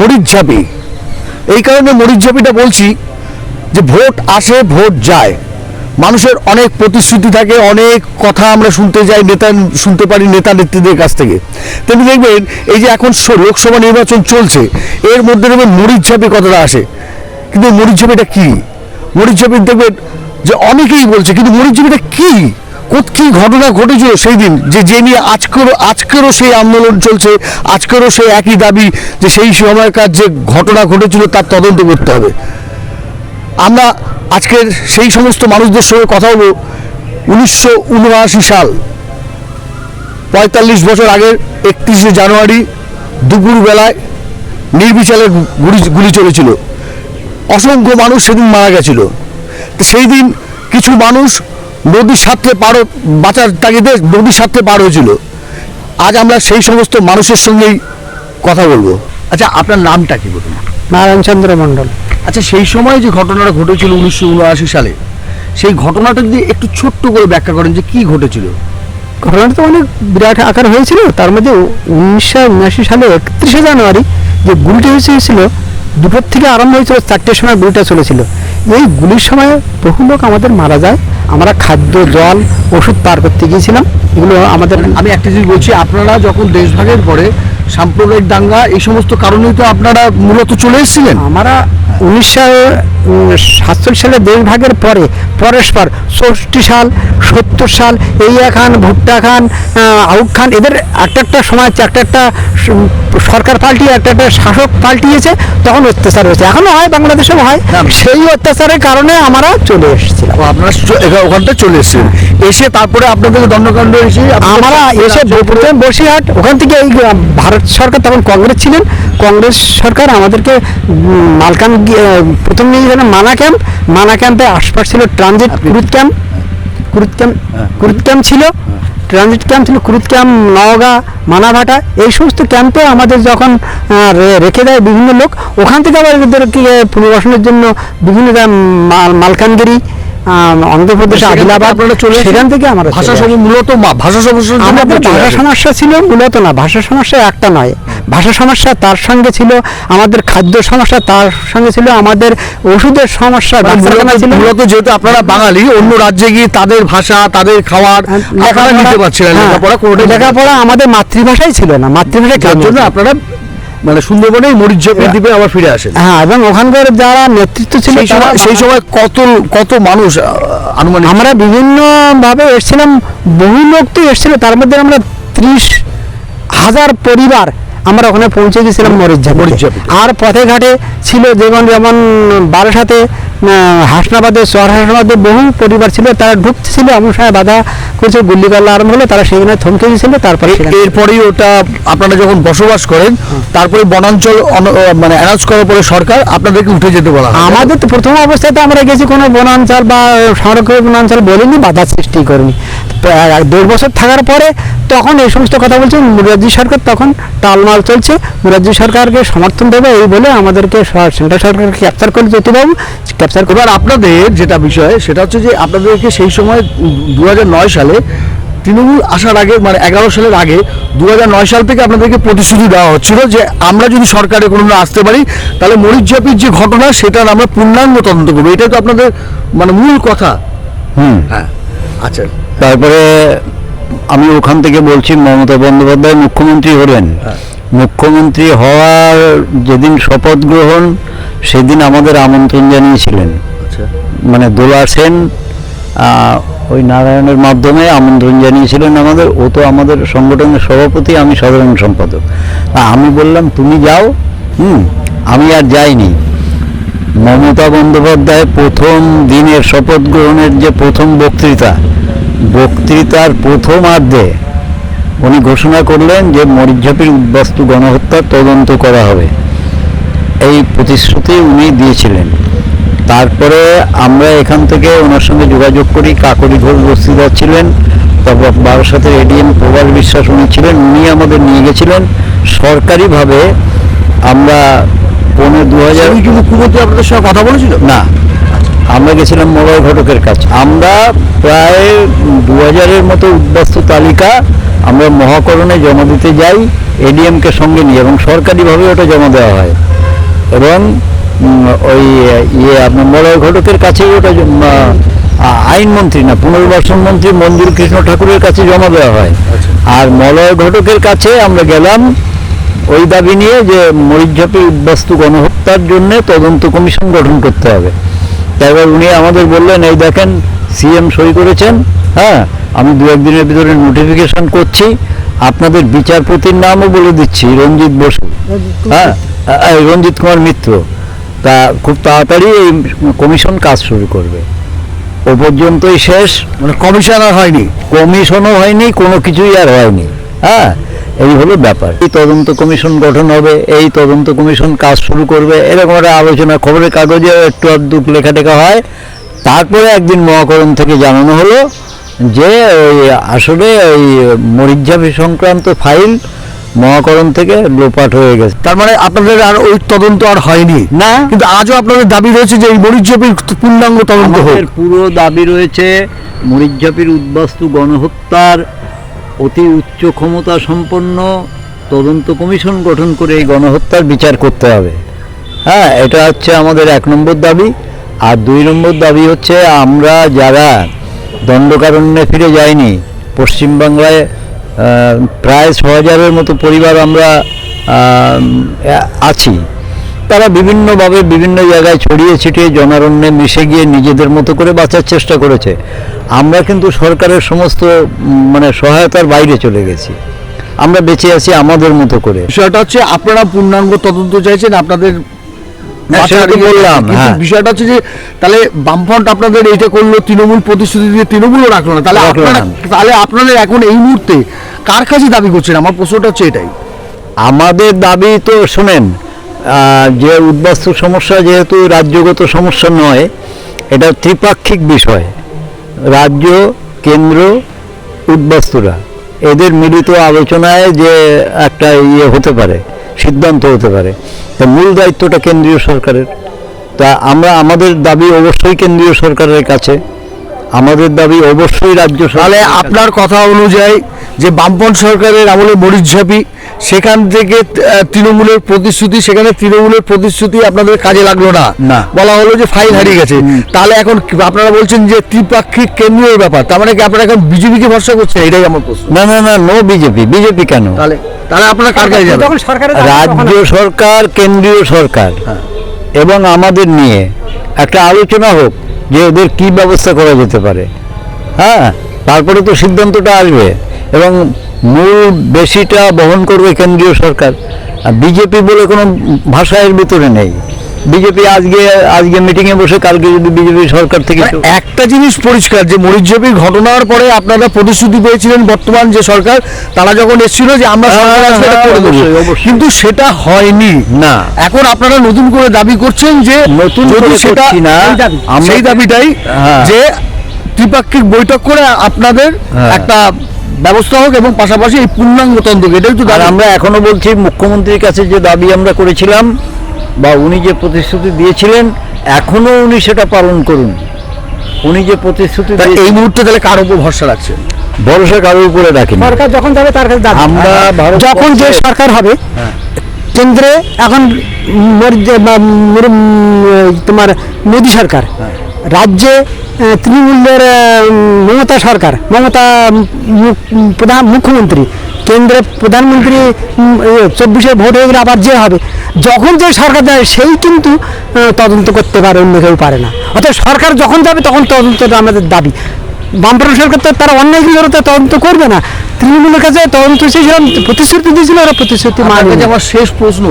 মরিচঝাপি এই কারণে মরিচঝাপিটা বলছি যে ভোট আসে, ভোট যায়। মানুষের অনেক প্রতিশ্রুতি থাকে, অনেক কথা আমরা শুনতে যাই, নেতা শুনতে পারি, নেতা নেত্রীদের কাছ থেকে। তেমনি দেখবেন, এই যে এখন লোকসভা নির্বাচন চলছে, এর মধ্যে দেখবেন মরিচঝাপি কথাটা আসে। কিন্তু মরিচঝাপিটা কি? মরিচঝাপি দেখবেন যে অনেকেই বলছে, কিন্তু মরিচঝাপিটা কি? কি ঘটনা ঘটেছিল সেই দিন, যে যে নিয়ে আজকেরও আজকেরও সেই আন্দোলন চলছে, আজকেরও সেই একই দাবি যে সেই সময়কার যে ঘটনা ঘটেছিল তার তদন্ত করতে হবে। আমরা আজকের সেই সমস্ত মানুষদের সঙ্গে কথা বলব। উনিশশো সাল, পঁয়তাল্লিশ বছর আগের একত্রিশে জানুয়ারি দুপুরবেলায় নির্বিচারে গুলি গুলি চলেছিল। অসংখ্য মানুষ সেদিন মারা গেছিল। তো সেই দিন কিছু মানুষ নদীর সাথে পারো বাঁচার তাগিদে নদীর সাথে পার হয়েছিল। আজ আমরা সেই সমস্ত মানুষের সঙ্গেই কথা বলব। আচ্ছা আপনার নামটা কি বলুন? নারায়ণ চন্দ্র মণ্ডল। আচ্ছা সেই সময় যে ঘটনাটা ঘটেছিল উনিশশো উনআশি সালে সেই ঘটনাটা যদি একটু ছোট্ট করে ব্যাখ্যা করেন যে কি ঘটেছিল? ঘটনাটা তো অনেক বিরাট আকার হয়েছিল। তার মধ্যে উনিশশো উনআশি সালে একত্রিশে জানুয়ারি যে গুলিটা হয়েছিল দুপুর থেকে আরম্ভ হয়েছিল চারটের সময় গুলিটা চলেছিল। এই গুলির সময় বহু লোক আমাদের মারা যায়। আমরা খাদ্য, জল, ওষুধ পার করতে গিয়েছিলাম। এগুলো আমাদের আমি একটা জিনিস বলছি, আপনারা যখন দেশভাগের পরে সাম্প্রদায়িক দাঙ্গা এই সমস্ত কারণেই তো আপনারা মূলত চলে এসেছিলেন। আমরা উনিশশো সাতচল্লিশ সালে দেশভাগের পরে পরস্পর ষষ্ঠী সাল সত্তর সাল এইয়া খান ভুট্টা খান আউট খান এদের একটা একটা সময় একটা একটা সরকার পাল্টিয়ে একটা একটা শাসক পাল্টিয়েছে তখন অত্যাচার হয়েছে। এখনও হয় বাংলাদেশেও হয়। সেই অত্যাচারের কারণে আমরা চলে এসেছিলাম। আপনারা ওখানটা চলে এসেছেন এসে তারপরে আপনাদের দণ্ডকাণ্ড এসে আমরা এসে প্রথমে বসিরহাট ওখান থেকে এই ভারত সরকার তখন কংগ্রেস ছিলেন। কংগ্রেস সরকার আমাদেরকে মালকান প্রথম নিয়ে গেলেন মানা ক্যাম্প মানা ক্যাম্পে আশপাশ ছিল ট্রানজিট কুরুত ক্যাম্প কুরুত ক্যাম্প কুরুত ক্যাম্প ছিল। ট্রানজিট ক্যাম্প ছিল কুরুত ক্যাম্প নওগাঁ মানাভাটা এই সমস্ত ক্যাম্পে আমাদের যখন রেখে দেয় বিভিন্ন লোক ওখান থেকে আবার এদেরকে পুনর্বাসনের জন্য বিভিন্ন মালকানগিরি অন্ধ্রপ্রদেশ আদিলাবাদ? সেখান থেকে আমরা ভাষা মূলত ভাষা সমস্যার জন্য আমাদের ভাষা সমস্যা ছিল মূলত না ভাষা সমস্যা একটা নয়। ভাষা সমস্যা তার সঙ্গে ছিল আমাদের খাদ্য সমস্যা তার সঙ্গে ছিল আমাদের ওষুধের সমস্যা মানে মূলত- যেহেতু আপনারা বাঙালি অন্য রাজ্যে গিয়ে তাদের ভাষা তাদের খাওয়ার আপনারা নিতে পারছিলেন হ্যাঁ, লেখাপড়া লেখাপড়া আমাদের মাতৃভাষাই ছিল না মাতৃভাষা যার জন্য আপনারা মানে সুন্দরবনেই মরিচ দ্বীপে আবার ফিরে আসেন হ্যাঁ এবং ওখানকার যারা নেতৃত্ব ছিল সেই সময় সেই সময় কত কত মানুষ আনুমানিক? আমরা বিভিন্নভাবে এসেছিলাম বহু লোক তো এসেছিল তার মধ্যে আমরা ত্রিশ হাজার পরিবার আমরা ওখানে পৌঁছে গেছিলাম মরিচঝাপিতে। আর পথে ঘাটে ছিল যেমন যেমন বারাসাতে হাসনাবাদে চর হাসনাবাদে বহু পরিবার ছিল তারা ঢুকছিল এমন সময় বাধা করছে গুল্লি পাল্লা আরম্ভ হলো তারা সেখানে থমকে গেছিল তারপরে এরপরেই ওটা আপনারা যখন বসবাস করেন তারপরে বনাঞ্চল মানে অ্যানাউন্স করার পরে সরকার আপনাদেরকে উঠে যেতে বলা আমাদের তো প্রথম অবস্থায় তো আমরা গেছি কোনো বনাঞ্চল বা সংরক্ষিত বনাঞ্চল বলিনি বাধা সৃষ্টি করিনি। দেড় বছর থাকার পরে তখন এই সমস্ত কথা বলছে মুরাজ্জি সরকার তখন টালমাল চলছে। মুরাজ্জি সরকারকে সমর্থন দেবে এই বলে আমাদেরকে সেন্ট্রাল সরকারকে ক্যাপচার করে জ্যোতিবাবু। ক্যাপচার করে এবার আপনাদের যেটা বিষয় সেটা হচ্ছে যে আপনাদেরকে সেই সময় দু নয় সালে তৃণমূল আসার আগে মানে এগারো সালের আগে দু নয় সাল থেকে আপনাদেরকে প্রতিশ্রুতি দেওয়া হচ্ছিল যে আমরা যদি সরকারে কোনো আসতে পারি তাহলে মরিচঝাপির যে ঘটনা সেটার আমরা পূর্ণাঙ্গ তদন্ত করব। এটাই তো আপনাদের মানে মূল কথা। হুম। হ্যাঁ। আচ্ছা। তারপরে আমি ওখান থেকে বলছি মমতা বন্দ্যোপাধ্যায় মুখ্যমন্ত্রী হলেন। হ্যাঁ। মুখ্যমন্ত্রী হওয়ার যেদিন শপথ গ্রহণ সেদিন আমাদের আমন্ত্রণ জানিয়েছিলেন। আচ্ছা। মানে দোলা সেন ওই নারায়ণের মাধ্যমে আমন্ত্রণ জানিয়েছিলেন আমাদের। ও তো আমাদের সংগঠনের সভাপতি আমি সাধারণ সম্পাদক। আমি বললাম তুমি যাও হুম আমি আর যাইনি। মমতা বন্দ্যোপাধ্যায় প্রথম দিনের শপথ গ্রহণের যে প্রথম বক্তৃতা, বক্তৃতার প্রথম প্রথমার্ধে উনি ঘোষণা করলেন যে মরিচঝাপির উদ্বাস্তু গণহত্যার তদন্ত করা হবে। এই প্রতিশ্রুতি উনি দিয়েছিলেন। তারপরে আমরা এখান থেকে ওনার সঙ্গে যোগাযোগ করি কাকরি ঘোষ বস্তিদার ছিলেন, তারপর বারাসাতের এডিএম প্রবাল বিশ্বাস উনি ছিলেন, উনি আমাদের নিয়ে গেছিলেন। সরকারিভাবে আমরা পনেরো দু হাজার মুখ্যমন্ত্রী আপনাদের সঙ্গে কথা বলেছিল? না। আমরা গেছিলাম মলয় ঘটকের কাছে। আমরা প্রায় দু হাজারের মতো উদ্বাস্তু তালিকা আমরা মহাকরণে জমা দিতে যাই এডিএমকে সঙ্গে নিয়ে এবং সরকারিভাবে ওটা জমা দেওয়া হয়। এবং ওই ইয়ে আপনার মলয় ঘটকের কাছে ওটা আইনমন্ত্রী না পুনর্বাসন মন্ত্রী মঞ্জুর কৃষ্ণ ঠাকুরের কাছে জমা দেওয়া হয়। আর মলয় ঘটকের কাছে আমরা গেলাম ওই দাবি নিয়ে যে মরিচঝাপি উদ্বাস্তু গণহত্যার জন্য তদন্ত কমিশন গঠন করতে হবে। এবার উনি আমাদের বললেন এই দেখেন সিএম সই করেছেন হ্যাঁ আমি দু একদিনের ভিতরে নোটিফিকেশন করছি আপনাদের বিচারপতির নামও বলে দিচ্ছি রঞ্জিত বসু। হ্যাঁ রঞ্জিত কুমার মিত্র। তা খুব তাড়াতাড়ি এই কমিশন কাজ শুরু করবে। ও পর্যন্তই শেষ। মানে কমিশনার হয়নি? কমিশনও হয়নি কোনো কিছুই আর হয়নি। হ্যাঁ এই হলো ব্যাপার। এই তদন্ত কমিশন গঠন হবে এই তদন্ত কমিশন কাজ শুরু করবে এরকম একটা আলোচনা খবরের কাগজে একটু আধটু লেখা টেখা হয়। তারপরে একদিন মহাকরণ থেকে জানানো হলো যে ওই আসলে ওই মরিচঝাপি সংক্রান্ত ফাইল মহাকরণ থেকে লোপাট হয়ে গেছে। তার মানে আপনাদের আর ওই তদন্ত আর হয়নি? না। কিন্তু আজও আপনাদের দাবি রয়েছে যে এই মরিচঝাপির পূর্ণাঙ্গ তদন্ত হোক। পুরো দাবি রয়েছে মরিচঝাপির উদ্বাস্তু গণহত্যার অতি উচ্চ ক্ষমতা সম্পন্ন তদন্ত কমিশন গঠন করে এই গণহত্যার বিচার করতে হবে। হ্যাঁ এটা হচ্ছে আমাদের এক নম্বর দাবি। আর দুই নম্বর দাবি হচ্ছে আমরা যারা দণ্ডকারণ্যে ফিরে যাইনি পশ্চিমবাংলায় প্রায় ছ হাজারের মতো পরিবার আমরা আছি। তারা বিভিন্নভাবে বিভিন্ন জায়গায় ছড়িয়ে ছিটিয়ে জনারণ্যে মিশে গিয়ে নিজেদের মতো করে বাঁচার চেষ্টা করেছে। আমরা কিন্তু সরকারের সমস্ত মানে সহায়তার বাইরে চলে গেছি। আমরা বেঁচে আছি আমাদের মতো করে। বিষয়টা হচ্ছে আপনারা পূর্ণাঙ্গ তদন্ত চাইছেন আপনাদের হ্যাঁ, বললাম, হ্যাঁ। বিষয়টা হচ্ছে যে তাহলে বামফ্রন্ট আপনাদের এটা করল তৃণমূল প্রতিশ্রুতি দিয়ে তৃণমূলও রাখল না। তাহলে আপনারা তাহলে আপনাদের এখন এই মুহূর্তে কার কাছে দাবি করছেন? আমার প্রশ্নটা হচ্ছে এটাই। আমাদের দাবি তো শোনেন যে উদ্বাস্তু সমস্যা যেহেতু রাজ্যগত সমস্যা নয়, এটা ত্রিপাক্ষিক বিষয়। রাজ্য, কেন্দ্র, উদ্বাস্তুরা। এদের মিলিত আলোচনায় যে একটা ইয়ে হতে পারে, সিদ্ধান্ত হতে পারে, তা মূল দায়িত্বটা কেন্দ্রীয় সরকারের। তা আমরা, আমাদের দাবি অবশ্যই কেন্দ্রীয় সরকারের কাছে। আমাদের দাবি অবশ্যই রাজ্য তাহলে আপনার কথা অনুযায়ী যে বামপন সরকারের আমলে মরিচঝাপি সেখান থেকে তৃণমূলের প্রতিশ্রুতি সেখানে তৃণমূলের প্রতিশ্রুতি আপনাদের কাজে লাগল না। না। বলা হলো যে ফাইল হারিয়ে গেছে। তাহলে এখন আপনারা বলছেন যে ত্রিপাক্ষিক কেন্দ্রীয় ব্যাপার তার মানে কি আপনারা এখন বিজেপিকে ভরসা করছেন? এটাই আমার প্রশ্ন। না না না নো বিজেপি বিজেপি কেন? তাহলে তাহলে আপনারা কার কাছে যাবেন? রাজ্য সরকার কেন্দ্রীয় সরকার এবং আমাদের নিয়ে একটা আলোচনা হোক। যে ওদের কি ব্যবস্থা করা যেতে পারে? হ্যাঁ তারপরে তো সিদ্ধান্তটা আসবে। এবং মূল বেশিটা বহন করবে কেন্দ্রীয় সরকার। আর বিজেপি বলে কোনো ভাষা এর ভিতরে নেই। বিজেপি আজকে আজকে মিটিংয়ে বসে কালকে যদি বিজেপি সরকার থেকে মানে একটা জিনিস পরিষ্কার যে মরিচঝাপির ঘটনার পরে আপনারা প্রতিশ্রুতি পেয়েছিলেন বর্তমান যে সরকার তারা যখন এসেছিল যে আমরা সরকার আসলে করে দেবো। অবশ্যই, অবশ্যই। কিন্তু সেটা হয়নি না এখন আপনারা নতুন করে দাবি করছেন যে নতুন যদি সেটা না, সেই দাবিটাই হ্যাঁ। যে ত্রিপাক্ষিক বৈঠক করে আপনাদের হ্যাঁ। একটা ব্যবস্থা হোক এবং পাশাপাশি এই পূর্ণাঙ্গ তন্ত্র এটাই তো আর আমরা এখনও বলছি মুখ্যমন্ত্রীর কাছে যে দাবি আমরা করেছিলাম বা উনি যে প্রতিশ্রুতি দিয়েছিলেন এখনও উনি সেটা পালন করুন। উনি যে প্রতিশ্রুতি এই মুহূর্তে তাহলে কার উপর ভরসা রাখছেন? ভরসা কারোর উপরে রাখেন। সরকার যখন যাবে তার কাছে আমরা যখন যে সরকার হবে কেন্দ্রে এখন মর- যে বা তোমার মোদী সরকার রাজ্যে তৃণমূলের মমতা সরকার মমতা প্রধান মুখ্যমন্ত্রী কেন্দ্রে প্রধানমন্ত্রী চব্বিশে ভোট হয়ে গেলে আবার যে হবে যখন যে সরকার যায় সেই কিন্তু তদন্ত করতে পারে অন্য কেউ পারে না। অর্থাৎ সরকার যখন যাবে তখন তদন্তটা আমাদের দাবি। বামফ্রন্ট সরকার তো তারা অন্যায়গুলো তো তদন্ত করবে না। তৃণমূলের কাছে তদন্ত চেয়েছিলাম প্রতিশ্রুতি দিয়েছিল ওরা প্রতিশ্রুতি মানে আমার শেষ প্রশ্ন।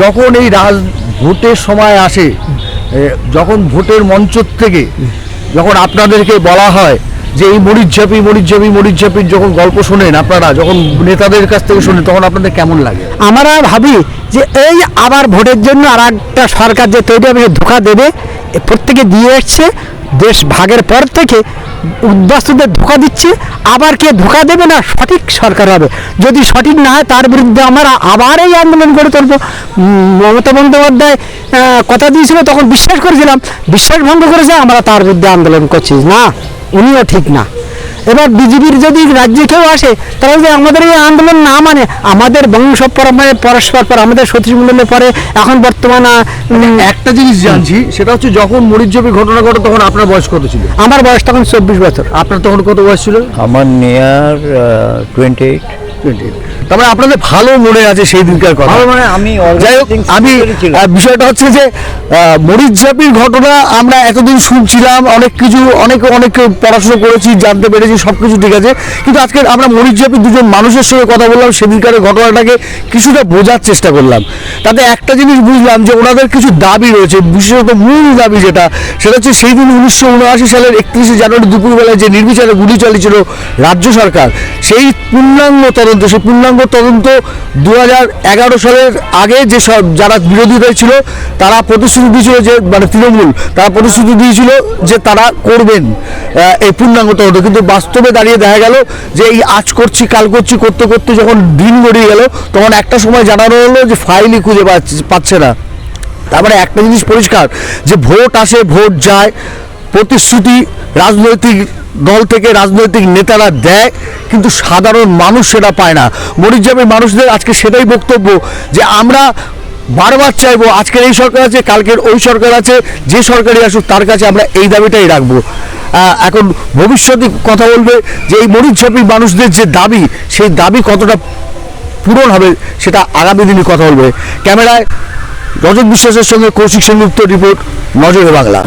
যখন এই রাজ ভোটের সময় আসে যখন ভোটের মঞ্চ থেকে যখন আপনাদেরকে বলা হয় যে এই মরিচঝাপি মরিচঝাপি, মরিচঝাপির যখন গল্প শোনেন আপনারা, যখন নেতাদের কাছ থেকে শোনেন, তখন আপনাদের কেমন লাগে? আমরা ভাবি যে এই আবার ভোটের জন্য আর একটা সরকার যে তৈরি হবে ধোকা দেবে প্রত্যেকে দিয়ে এসছে দেশ ভাগের পর থেকে উদ্বাস্তুদের ধোকা দিচ্ছে, আবার কে ধোকা দেবে না, সঠিক সরকার হবে। যদি সঠিক না হয়, তার বিরুদ্ধে আমরা আবার এই আন্দোলন করে তুলবো। মমতা বন্দ্যোপাধ্যায় কথা দিয়েছিল, তখন বিশ্বাস করেছিলাম, বিশ্বাস ভঙ্গ করেছে, আমরা তার বিরুদ্ধে আন্দোলন করছি, না? উনিও ঠিক না। এবার বিজেপির যদি রাজ্যে কেউ আসে তাহলে যদি আমাদের এই আন্দোলন না মানে আমাদের বংশ পরম্পরায় পরস্পর পর আমাদের সতীশ মন্ডলের পরে এখন বর্তমান একটা জিনিস জানছি সেটা হচ্ছে যখন মরিজবি ঘটনা ঘটে তখন আপনার বয়স কত ছিল? আমার বয়স তখন চব্বিশ বছর। আপনার তখন কত বয়স ছিল? আমার নেয়ার টোয়েন্টি এইট তার মানে আপনাদের ভালো মনে আছে সেই দিনকার কথা। মানে আমি যাই হোক আমি বিষয়টা হচ্ছে যে মরিচঝাপির ঘটনা আমরা এতদিন শুনছিলাম অনেক কিছু অনেক অনেক পড়াশোনা করেছি জানতে পেরেছি সব কিছু ঠিক আছে। কিন্তু আজকে আমরা মরিচঝাপির দুজন মানুষের সঙ্গে কথা বললাম সেদিনকার ঘটনাটাকে কিছুটা বোঝার চেষ্টা করলাম। তাতে একটা জিনিস বুঝলাম যে ওনাদের কিছু দাবি রয়েছে বিশেষত মূল দাবি যেটা সেটা হচ্ছে সেই দিন উনিশশো উনআশি সালের একত্রিশে জানুয়ারি দুপুরবেলায় যে নির্বিচারে গুলি চালিয়েছিল রাজ্য সরকার সেই পূর্ণাঙ্গ তদন্ত সেই পূর্ণাঙ্গ তদন্ত দু সালের আগে যে সব যারা বিরোধীরা ছিল তারা প্রতিশ্রুতি দিয়েছিল যে মানে তৃণমূল, তারা প্রতিশ্রুতি দিয়েছিল যে তারা করবেন এই পূর্ণাঙ্গ তদন্ত। কিন্তু বাস্তবে দাঁড়িয়ে দেখা গেল যে এই আজ করছি, কাল করছি, করতে করতে যখন দিন গড়িয়ে গেল, তখন একটা সময় জানানো হলো যে ফাইলই খুঁজে পাচ্ছে- পাচ্ছে না। তারপরে একটা জিনিস পরিষ্কার, যে ভোট আসে, ভোট যায় প্রতিশ্রুতি রাজনৈতিক দল থেকে রাজনৈতিক নেতারা দেয়, কিন্তু সাধারণ মানুষ সেটা পায় না। মরিচজামের মানুষদের আজকে সেটাই বক্তব্য যে আমরা বারবার চাইব আজকের এই সরকার আছে, কালকের ওই সরকার আছে, যে সরকারই আসুক তার কাছে আমরা এই দাবিটাই রাখব। এখন ভবিষ্যতে কথা বলবে যে এই মরিচঝাপির মানুষদের যে দাবি, সেই দাবি কতটা পূরণ হবে সেটা আগামী দিনে কথা বলবে। ক্যামেরায় রজত বিশ্বাসের সঙ্গে কৌশিক সংযুক্ত রিপোর্ট, নজরে বাংলা।